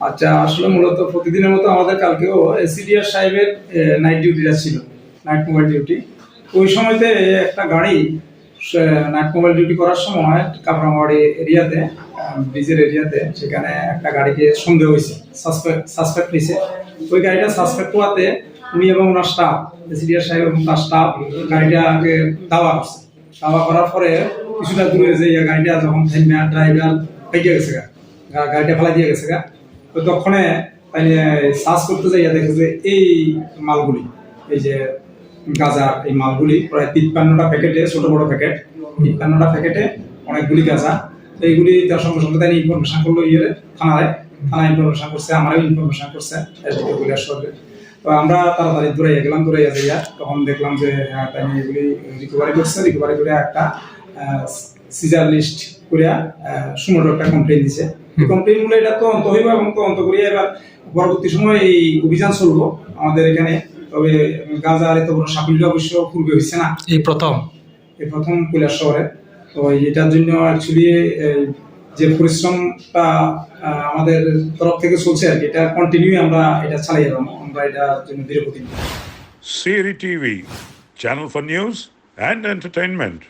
আচ্ছা আসলে মূলত প্রতিদিনের মতো আমাদের কালকেও এসিডিআর সাহেবের নাইট ডিউটিটা ছিল নাইট মোবাইল ডিউটি ওই সময়তে একটা গাড়ি নাইট মোবাইল ডিউটি করার সময় কাপড়ামারি এরিয়াতে ব্রিজের এরিয়াতে সেখানে একটা গাড়িকে সন্দেহ হয়েছে সাসপেক্ট সাসপেক্ট হয়েছে। ওই গাড়িটা সাসপেক্ট হওয়াতে উনি এবং ওনার স্টাফ এসিডিআর সাহেব এবং তার স্টাফ গাড়িটা গাড়িটাকে দাওয়া করছে। দাওয়া করার পরে কিছুটা দূরে যে গাড়িটা যখন ড্রাইভার পেকে গেছে গাড়িটা ফেলা দিয়ে গেছে গা। তো তখনে সার্চ করতে যাইয়া দেখে যে এই মালগুলি, এই যে গাঁজা, এই মালগুলি প্রায় তিপ্পান্নটা প্যাকেটে, ছোট বড় প্যাকেট, তিপ্পান্নটা প্যাকেটে অনেকগুলি গাঁজা। এইগুলি তার সঙ্গে সঙ্গে তাই ইনফরমেশন করল ইয়ে থানায়। থানা ইনফরমেশন করছে, আমারও ইনফরমেশন করছে তো আমরা তাড়াতাড়ি দৌড়াইয়া গেলাম দৌড়াইয়া যাইয়া তখন দেখলাম যে হ্যাঁ তাই এগুলি রিকভারি করছে রিকভারি করে একটা সিজার লিস্ট করিয়া সুমোটো একটা কমপ্লেন দিছে। কমপ্লেনগুলো এটা তদন্ত হইব এবং তদন্ত করিয়া এবার পরবর্তী সময় এই অভিযান চলবো। আমাদের এখানে তবে গাজার এত বড় সাফল্য অবশ্য পূর্বে হয়েছে না। এই প্রথম? এই প্রথম কৈলাস শহরে। তো এটার জন্য অ্যাকচুয়ালি যে পরিশ্রমটা আহ, আমাদের তরফ থেকে চলছে আর কি এটা কন্টিনিউ আমরা এটা চালিয়ে যাব। আমরা এটার জন্য দৃঢ় প্রতিজ্ঞ Siri TV, channel for news and entertainment.